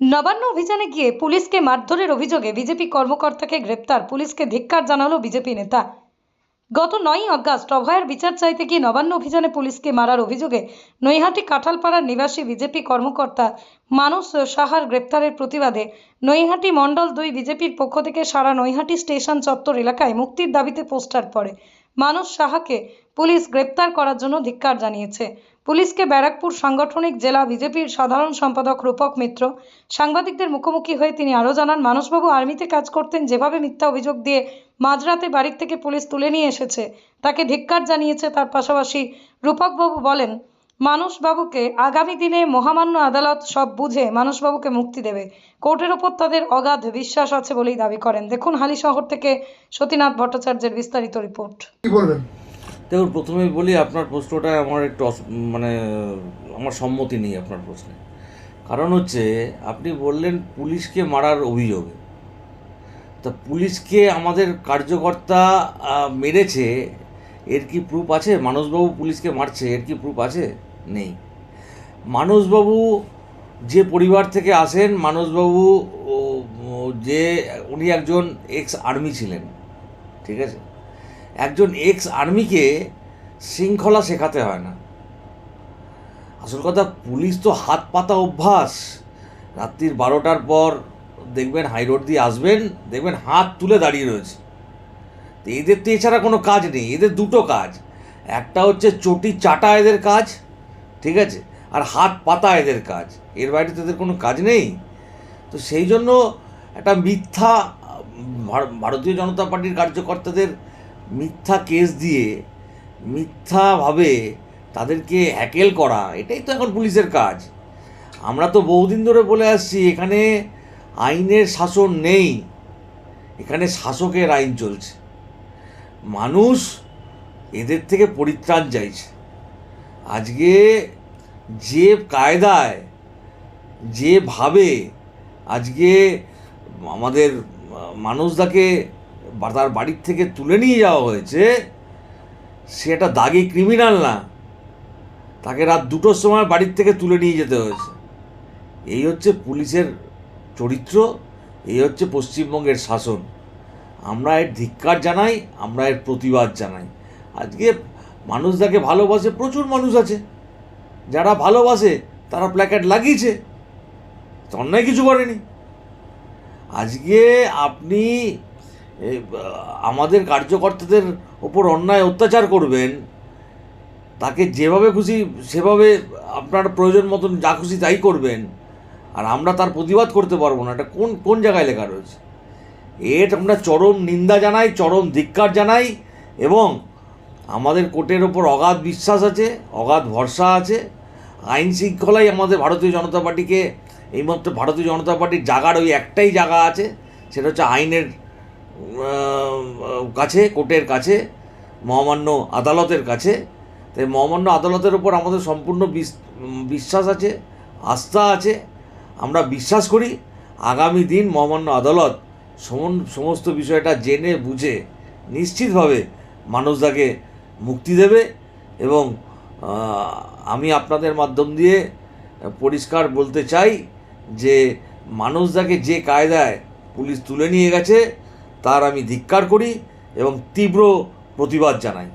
নবান্ন অভিযানে গিয়ে পুলিশকে মারধরের অভিযোগে বিজেপি কর্মকর্তাকে গ্রেপ্তার। পুলিশকে ধিক্কার জানালো বিজেপি নেতা। গত নয়ই আগস্ট অভয়ের বিচার চাইতে গিয়ে নবান্ন অভিযানে পুলিশকে মারার অভিযোগে নৈহাটি কাঁঠালপাড়ার নিবাসী বিজেপি কর্মকর্তা মানুষ সাহার গ্রেপ্তারের প্রতিবাদে নৈহাটি মণ্ডল দুই বিজেপির পক্ষ থেকে সারা নৈহাটি স্টেশন চত্বর এলাকায় মুক্তির দাবিতে পোস্টার পড়ে। মানুষ সাহাকে পুলিশ গ্রেপ্তার করার জন্য ধিক্কার জানিয়েছে। পুলিশকে ব্যারাকপুর সাংগঠনিক জেলা বিজেপির সাধারণ সম্পাদক রূপক মিত্র। সাংবাদিকদের মুখোমুখি হয়ে তিনি আরও জানান, মানসবাবু আর্মিতে কাজ করতেন, যেভাবে মিথ্যা অভিযোগ দিয়ে মাঝরাতে বাড়ির থেকে পুলিশ তুলে নিয়ে এসেছে, তাকে ধিক্কার জানিয়েছে তার পাশাপাশি রূপকবাবু বলেন, মানসবাবুকে আগামী দিনে মহামান্য আদালত সব বুঝে মানুষবাবুকে মুক্তি দেবে। কোর্টের ওপর তাদের অগাধ বিশ্বাস আছে বলেই দাবি করেন। দেখুন, হালি শহর থেকে সতীনাথ ভট্টাচার্যের বিস্তারিত রিপোর্ট। কি বলবেন? দেখুন, প্রথমেই বলি, আপনার প্রশ্নটায় আমার একটু মানে আমার সম্মতি নেই আপনার প্রশ্নে। কারণ হচ্ছে, আপনি বললেন পুলিশকে মারার অভিযোগে। তা পুলিশকে আমাদের কার্যকর্তা মেরেছে, এর কি প্রুফ আছে? মানসবাবু পুলিশকে মারছে, এর কি প্রুফ আছে? নেই। মানসবাবু যে পরিবার থেকে আসেন, মানসবাবু যে, উনি একজন এক্স আর্মি ছিলেন, ঠিক আছে? একজন এক্স আর্মিকে শৃঙ্খলা শেখাতে হয় না। আসল কথা, পুলিশ তো হাত পাতা অভ্যাস। রাত্রির বারোটার পর দেখবেন হাইরোড দিয়ে আসবেন, দেখবেন হাত তুলে দাঁড়িয়ে রয়েছে। তো এদের তো এছাড়া কোনো কাজ নেই, এদের দুটো কাজ। একটা হচ্ছে চটি চাটা এদের কাজ, ঠিক আছে? আর হাত পাতা এদের কাজ। এর বাইরে তো এদের কোনো কাজ নেই। তো সেই জন্য একটা মিথ্যা ভারতীয় জনতা পার্টির কার্যকর্তাদের মিথ্যা কেস দিয়ে মিথ্যাভাবে তাদেরকে হ্যাকেল করা, এটাই তো এখন পুলিশের কাজ। আমরা তো বহুদিন ধরে বলে আসছি, এখানে আইনের শাসন নেই। এখানে শাসকের আইন চলছে। মানুষ এদের থেকে পরিত্রাণ চাইছে। আজকে যে কায়দায় যেভাবে আজকে আমাদের মানুষদাকে তার বাড়ির থেকে তুলে নিয়ে যাওয়া হয়েছে, সে একটা দাগি ক্রিমিনাল না। তাকে রাত দুটোর সময় বাড়ির থেকে তুলে নিয়ে যেতে হয়েছে। এই হচ্ছে পুলিশের চরিত্র, এই হচ্ছে পশ্চিমবঙ্গের শাসন। আমরা এর ধিক্কার জানাই, আমরা এর প্রতিবাদ জানাই। আজকে মানুষদাকে ভালোবাসে, প্রচুর মানুষ আছে। যারা ভালোবাসে, তারা প্ল্যাকার্ড লাগিয়েছে। তো অন্যায় কিছু করেনি। আজকে আপনি আমাদের কার্যকর্তাদের ওপর অন্যায় অত্যাচার করবেন, তাকে যেভাবে খুশি সেভাবে আপনার প্রয়োজন মতন যা খুশি তাই করবেন, আর আমরা তার প্রতিবাদ করতে পারব না। এটা কোন কোন জায়গায় লেখা রয়েছে? এর আমরা চরম নিন্দা জানাই, চরম ধিক্কার জানাই, এবং আমাদের কোর্টের ওপর অগাধ বিশ্বাস আছে, অগাধ ভরসা আছে। আইন শৃঙ্খলাই আমাদের ভারতীয় জনতা পার্টিকে এই মুহূর্তে ভারতীয় জনতা পার্টির জাগার ওই একটাই জায়গা আছে, সেটা হচ্ছে আইনের কাছে, কোর্টের কাছে, মহামান্য আদালতের কাছে। তাই মহামান্য আদালতের ওপর আমাদের সম্পূর্ণ বিস- বিশ্বাস আছে, আস্থা আছে। আমরা বিশ্বাস করি, আগামী দিন মহামান্য আদালত সমস্ত বিষয়টা জেনে বুঝে নিশ্চিতভাবে মানুষদাকে মুক্তি দেবে এবং আমি আপনাদের মাধ্যম দিয়ে পরিষ্কার বলতে চাই যে মানুষদাকে যে কায়দায় পুলিশ তুলে নিয়ে গেছে তার আমি ধিক্কার করি এবং তীব্র প্রতিবাদ জানাই।